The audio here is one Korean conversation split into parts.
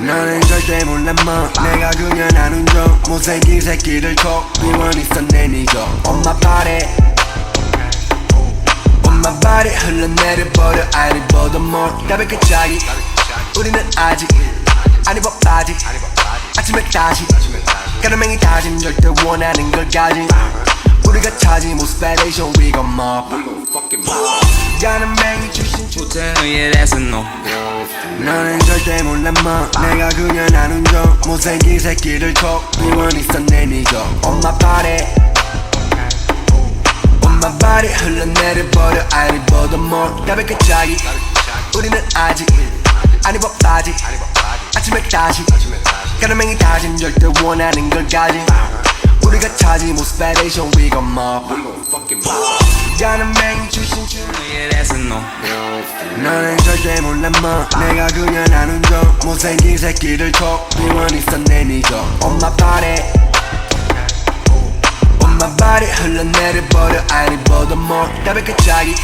너는 절대 몰라 뭐 내가 그냥 아는 점 못생긴 새끼들 톡 비원 있어 내 니가 엄마 발에 엄마 발에 흘러내려버려. 아니 보다 more. 가볍게 짜기 우리는 아직 안 입어 바지. 아침에 다시 까르맹이 다짐. 절대 원하는 걸 가진 우리가 찾은 모습 베레이션 we gon' mob. 까 호텔 의뢰해서 no 너는 절대 몰라 뭐 내가 그냥 아는 점 못생긴 새끼들 톡 비원 있어 내 엄마 발에 엄마 발에 흘러내려버려. 아니 보다 more 가볍게 짜기 우리는 아직 안 입어 바지. 아침에 다시 까르맹이 다짐. 절대 원하는 걸 가진 우리가 찾은 모습 베레이션 we gon' mob 까르맹이 출신 출 의뢰해서 no 너는 절대 몰라 뭐. 내가 그냥 아는 점 못생긴 새끼들 톡 비원 있어 내 니가 엄마 발에 엄마 발에 흘러내려버려. 아니 보다 more 가볍게 짜기.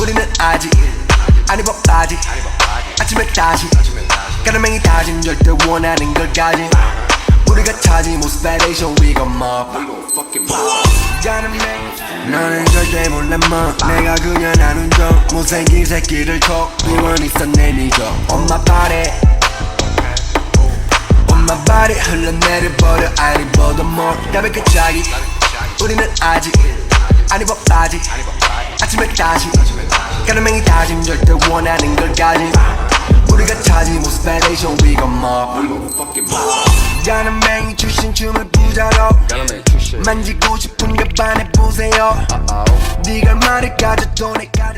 우리는 아직 안 입어 바지. 아침에 다시. 까르맹이 다짐. 절대 원하는 걸 가진 우리가 찾은 모습 베레이션 we 까르맹이 너는 절대 몰라 뭐 내가 그냥 아는 점. 못생긴 새끼들 톡 비원 있어 내 니가 엄마 발에. 엄마 발에 흘러내려버려. 아니 보다 more. 가볍게 짜기 우리는 아직. 안 입어 바지 아침에 다시. 까르맹이 다짐. 절대 원하는 걸 가진 우리가 찾은 모습 베레이션 we gon' mob 까르맹이 출신 춤을 부자로. 만지고 싶은 게 반해 보세요. 네가 말을 가져도 내가